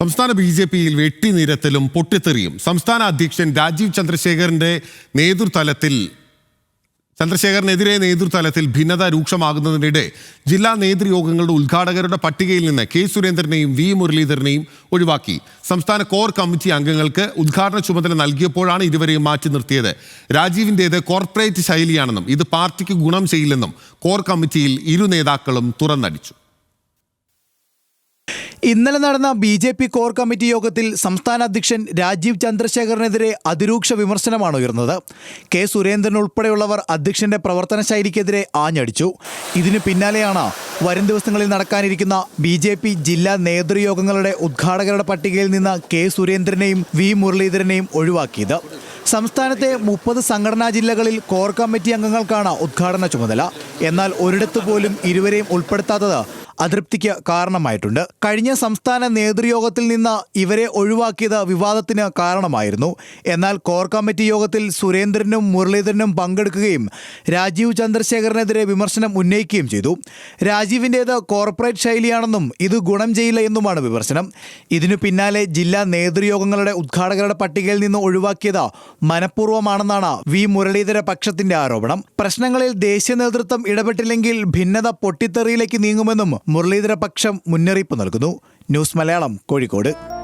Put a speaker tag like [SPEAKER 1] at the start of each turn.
[SPEAKER 1] സംസ്ഥാന B J പിയിൽ വെട്ടിനിരത്തലും പൊട്ടിത്തെറിയും. സംസ്ഥാന അധ്യക്ഷൻ രാജീവ് ചന്ദ്രശേഖറിന്റെ നേതൃതലത്തിൽ ചന്ദ്രശേഖറിനെതിരെ നേതൃതലത്തിൽ ഭിന്നത രൂക്ഷമാകുന്നതിനിടെ ജില്ലാ നേതൃയോഗങ്ങളുടെ ഉദ്ഘാടകരുടെ പട്ടികയിൽ നിന്ന് കെ സുരേന്ദ്രനെയും വി മുരളീധരനെയും ഒഴിവാക്കി. സംസ്ഥാന കോർ കമ്മിറ്റി അംഗങ്ങൾക്ക് ഉദ്ഘാടന ചുമതല നൽകിയപ്പോഴാണ് ഇരുവരെയും മാറ്റി നിർത്തിയത്. രാജീവിന്റേത് കോർപ്പറേറ്റ് ശൈലിയാണെന്നും ഇത് പാർട്ടിക്ക് ഗുണം ചെയ്യില്ലെന്നും കോർ കമ്മിറ്റിയിൽ ഇരു നേതാക്കളും തുറന്നടിച്ചു.
[SPEAKER 2] ഇന്നലെ നടന്ന B J P core committee യോഗത്തിൽ സംസ്ഥാന അധ്യക്ഷൻ രാജീവ് ചന്ദ്രശേഖറിനെതിരെ അതിരൂക്ഷ വിമർശനമാണ് ഉയർന്നത്. കെ സുരേന്ദ്രൻ ഉൾപ്പെടെയുള്ളവർ അധ്യക്ഷന്റെ പ്രവർത്തന ശൈലിക്കെതിരെ ആഞ്ഞടിച്ചു. ഇതിനു പിന്നാലെയാണ് വരും ദിവസങ്ങളിൽ നടക്കാനിരിക്കുന്ന ബി ജെ പി ജില്ലാ നേതൃയോഗങ്ങളുടെ ഉദ്ഘാടകരുടെ പട്ടികയിൽ നിന്ന് കെ സുരേന്ദ്രനെയും വി മുരളീധരനെയും ഒഴിവാക്കിയത്. സംസ്ഥാനത്തെ മുപ്പത് സംഘടനാ ജില്ലകളിൽ കോർ കമ്മിറ്റി അംഗങ്ങൾക്കാണ് ഉദ്ഘാടന ചുമതല. എന്നാൽ ഒരിടത്തു പോലും ഇരുവരെയും ഉൾപ്പെടുത്താത്തത് അതൃപ്തിക്ക് കാരണമായിട്ടുണ്ട്. കഴിഞ്ഞ സംസ്ഥാന നേതൃയോഗത്തിൽ നിന്ന് ഇവരെ ഒഴിവാക്കിയത് വിവാദത്തിന് കാരണമായിരുന്നു. എന്നാൽ കോർ കമ്മിറ്റി യോഗത്തിൽ സുരേന്ദ്രനും മുരളീധരനും പങ്കെടുക്കുകയും രാജീവ് ചന്ദ്രശേഖരനെതിരെ വിമർശനം ഉന്നയിക്കുകയും ചെയ്തു. രാജീവിന്റേത് കോർപ്പറേറ്റ് ശൈലിയാണെന്നും ഇത് ഗുണം ചെയ്യില്ല എന്നുമാണ് വിമർശനം. ഇതിനു പിന്നാലെ ജില്ലാ നേതൃയോഗങ്ങളുടെ ഉദ്ഘാടകരുടെ പട്ടികയിൽ നിന്ന് ഒഴിവാക്കിയത് മനഃപൂർവമാണെന്നാണ് വി. മുരളീധര പക്ഷത്തിന്റെ ആരോപണം. പ്രശ്നങ്ങളിൽ ദേശീയ നേതൃത്വം ഇടപെട്ടില്ലെങ്കിൽ ഭിന്നത പൊട്ടിത്തെറിയിലേക്ക് നീങ്ങുമെന്നും മുരളീധര പക്ഷം മുന്നറിയിപ്പ് നൽകുന്നു. ന്യൂസ് മലയാളം കോഴിക്കോട്.